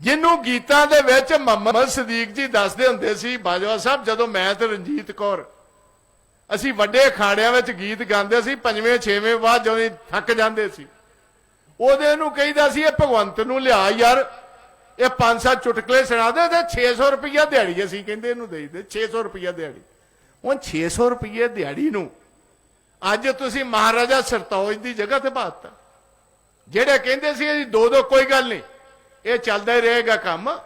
ਜਿਹਨੂੰ ਗੀਤਾਂ ਦੇ ਵਿੱਚ ਮੁਹੰਮਦ ਸਦੀਕ ਜੀ ਦੱਸਦੇ ਹੁੰਦੇ ਸੀ, ਬਾਜਵਾ ਸਾਹਿਬ, ਜਦੋਂ ਮੈਂ ਤੇ ਰਣਜੀਤ ਕੌਰ, ਅਸੀਂ ਵੱਡੇ ਅਖਾੜਿਆਂ ਵਿੱਚ ਗੀਤ ਗਾਉਂਦੇ ਸੀ, ਪੰਜਵੇਂ, ਛੇਵੇਂ ਬਾਅਦ ਜਦੋਂ ਥੱਕ ਜਾਂਦੇ ਸੀ। ਉਹਦੇ ਨੂੰ ਕਹਿੰਦਾ ਸੀ, ਇਹ ਭਗਵੰਤ ਨੂੰ ਲਿਆ ਯਾਰ, ਇਹ ਪੰਜ ਸੱਤ ਚੁਟਕਲੇ ਸੁਣਾ ਦੇ ਤੇ 600 ਰੁਪਈਆ ਦਿਹਾੜੀ ਅਸੀਂ ਕਹਿੰਦੇ ਇਹਨੂੰ ਦੇ ਦੇ 600 ਰੁਪਈਆ ਦਿਹਾੜੀ। ਹੁਣ 600 ਰੁਪਈਏ ਦਿਹਾੜੀ ਨੂੰ ਅੱਜ ਤੁਸੀਂ ਮਹਾਰਾਜਾ ਸਰਤੋਜ ਦੀ ਜਗ੍ਹਾ ਤੇ ਬਾਤ ਜਿਹੜੇ ਕਹਿੰਦੇ ਸੀ, ਅਸੀਂ ਦੋ ਦੋ ਕੋਈ ਗੱਲ ਨਹੀਂ। ਇਹ ਚੱਲਦਾ ਹੀ ਰਹੇਗਾ ਕੰਮ।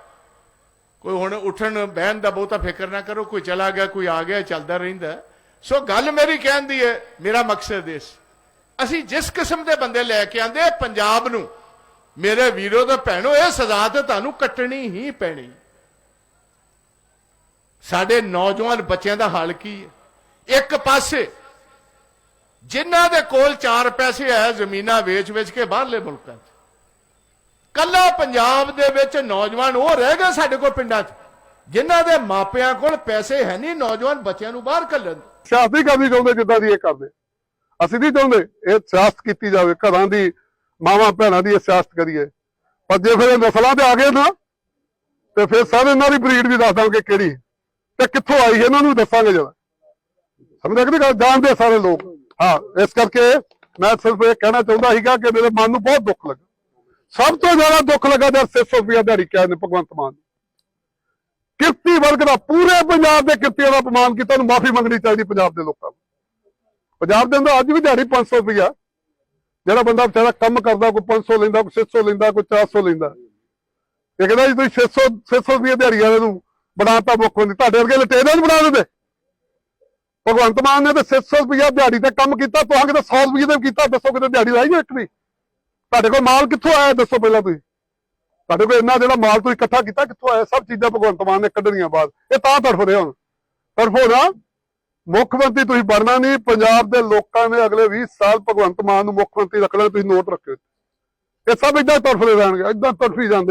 ਕੋਈ ਹੁਣ ਉੱਠਣ, ਬਹਿਣ ਦਾ ਬਹੁਤਾ ਫਿਕਰ ਨਾ ਕਰੋ, ਕੋਈ ਚਲਾ ਗਿਆ, ਕੋਈ ਆ ਗਿਆ ਚੱਲਦਾ ਰਹਿੰਦਾ। ਸੋ ਗੱਲ ਮੇਰੀ ਕਹਿਣ ਦੀ ਹੈ, ਮੇਰਾ ਮਕਸਦ ਇਸ। ਅਸੀਂ ਜਿਸ ਕਿਸਮ ਦੇ ਬੰਦੇ ਲੈ ਕੇ ਆਂਦੇ ਪੰਜਾਬ ਨੂੰ, ਮੇਰੇ ਵੀਰੋ ਤੇ ਭੈਣੋ, ਇਹ ਸਜ਼ਾ ਤੇ ਤੁਹਾਨੂੰ ਕੱਟਣੀ ਹੀ ਪੈਣੀ। ਸਾਡੇ ਨੌਜਵਾਨ ਬੱਚਿਆਂ ਦਾ ਹਾਲ ਕੀ ਹੈ? ਇੱਕ ਪਾਸੇ ਜਿਨ੍ਹਾਂ ਦੇ ਕੋਲ 4 ਪੈਸੇ ਹੈ ਜ਼ਮੀਨਾਂ ਵੇਚ-ਵੇਚ ਕੇ ਬਾਹਰਲੇ ਮੁਲਕਾਂ 'ਚ ਕੱਲਾ ਪੰਜਾਬ ਦੇ ਵਿੱਚ ਨੌਜਵਾਨ ਉਹ ਰਹਿ ਗਏ ਸਾਡੇ ਕੋਲ ਪਿੰਡਾਂ 'ਚ, ਜਿਨ੍ਹਾਂ ਦੇ ਮਾਪਿਆਂ ਕੋਲ ਪੈਸੇ ਹੈ ਨਹੀਂ, ਨੌਜਵਾਨ ਬੱਚਿਆਂ ਨੂੰ ਬਾਹਰ ਕੱਢਣ। ਸਿਆਸਤ ਕਰਨੀ ਚਾਹੁੰਦੇ ਜਿੱਦਾਂ ਦੀ ਇਹ ਕਰਦੇ? ਅਸੀਂ ਨਹੀਂ ਚਾਹੁੰਦੇ ਇਹ ਸਿਆਸਤ ਕੀਤੀ ਜਾਵੇ, ਘਰਾਂ ਦੀ ਮਾਵਾਂ ਭੈਣਾਂ ਦੀ ਇਹ ਸਿਆਸਤ ਕਰੀਏ। ਪਰ ਜੇ ਫਿਰ ਇਹ ਨਸਲਾਂ ਤੇ ਆ ਗਏ ਨਾ, ਤੇ ਫਿਰ ਸਾਰੇ ਇਹਨਾਂ ਦੀ ਬਰੀਡ ਵੀ ਦੱਸ ਦਾਂਗੇ ਕਿਹੜੀ। ਤੇ ਕਿੱਥੋਂ ਆਈ ਹੈ, ਇਹਨਾਂ ਨੂੰ ਦੱਸਾਂਗੇ ਜਰਾ। ਸਮਝ ਕਿ ਗੱਲ? ਜਾਣਦੇ ਸਾਰੇ ਲੋਕ। ਹਾਂ, ਇਸ ਕਰਕੇ ਮੈਂ ਸਿਰਫ ਇਹ ਕਹਿਣਾ ਚਾਹੁੰਦਾ ਸੀਗਾ ਕਿ ਮੇਰੇ ਮਨ ਨੂੰ ਬਹੁਤ ਦੁੱਖ ਲੱਗਾ। ਸਭ ਤੋਂ ਜ਼ਿਆਦਾ ਦੁੱਖ ਲੱਗਾ ਜਦ 600 ਰੁਪਇਆ ਦਿਹਾੜੀ ਕਿਹਾ ਨੇ ਭਗਵੰਤ ਮਾਨ ਕਿਰਤੀ ਵਰਗ ਦਾ ਪੂਰੇ ਪੰਜਾਬ ਦੇ ਕਿਰਤੀਆਂ ਦਾ ਅਪਮਾਨ ਕੀਤਾ ਨੂੰ ਮਾਫੀ ਮੰਗਣੀ ਚਾਹੀਦੀ ਪੰਜਾਬ ਦੇ ਲੋਕਾਂ ਨੂੰ। ਪੰਜਾਬ ਦੇ ਅੰਦਰ ਅੱਜ ਵੀ ਦਿਹਾੜੀ 500 ਰੁਪਇਆ ਜਿਹੜਾ ਬੰਦਾ ਵਿਚਾਰਾ ਕੰਮ ਕਰਦਾ, ਕੋਈ 500 ਲੈਂਦਾ, ਕੋਈ 600 ਲੈਂਦਾ, ਕੋਈ 400 ਲੈਂਦਾ। ਇਹ ਕਹਿੰਦਾ ਜੀ, ਤੁਸੀਂ 600 600 ਰੁਪਇਆ ਦਿਹਾੜੀ ਵਾਲੇ ਨੂੰ ਬਣਾਤਾ ਮੁੱਖ ਮੰਤਰੀ। ਤੁਹਾਡੇ ਵਰਗੇ ਲਟੇਰਿਆਂ ਨੂੰ ਬਣਾ ਦਿੰਦੇ। ਭਗਵੰਤ ਮਾਨ ਨੇ ਤੇ 600 ਰੁਪਇਆ ਦਿਹਾੜੀ ਤੇ ਕੰਮ ਕੀਤਾ, ਤੁਹਾਨੂੰ ਕਿਤੇ 100 ਰੁਪਏ ਤੇ ਕੀਤਾ, ਦੱਸੋ ਕਿਤੇ ਦਿਹਾੜੀ ਲਾਈ ਜੋ ਇੱਕ ਵੀ ਤੁਹਾਡੇ ਕੋਲ ਮਾਲ ਕਿੱਥੋਂ ਆਇਆ, ਦੱਸੋ ਪਹਿਲਾਂ ਤੁਸੀਂ। ਤੁਹਾਡੇ ਕੋਲ ਇੰਨਾ ਜਿਹੜਾ ਮਾਲ ਤੁਸੀਂ ਇਕੱਠਾ ਕੀਤਾ, ਕਿੱਥੋਂ ਆਇਆ? ਸਭ ਚੀਜ਼ਾਂ ਭਗਵੰਤ ਮਾਨ ਨੇ ਕੱਢਣੀਆਂ ਬਾਅਦ। ਇਹ ਤਾਂ ਤੜਫ ਰਹੇ ਹੁਣ। ਤੜਫੋ ਨਾ ਮੁੱਖ ਮੰਤਰੀ ਤੁਸੀਂ ਬਣਨਾ ਨਹੀਂ, ਪੰਜਾਬ ਦੇ ਲੋਕਾਂ ਨੇ ਅਗਲੇ 20 ਸਾਲ ਭਗਵੰਤ ਮਾਨ ਨੂੰ ਮੁੱਖ ਮੰਤਰੀ ਰੱਖਣਾ, ਤੁਸੀਂ ਨੋਟ ਰੱਖਿਓ। ਇਹ ਸਭ ਇਦਾਂ ਤੜਫਦੇ ਰਹਿਣਗੇ ਇਦਾਂ ਤੜਫੀ ਜਾਂਦੇ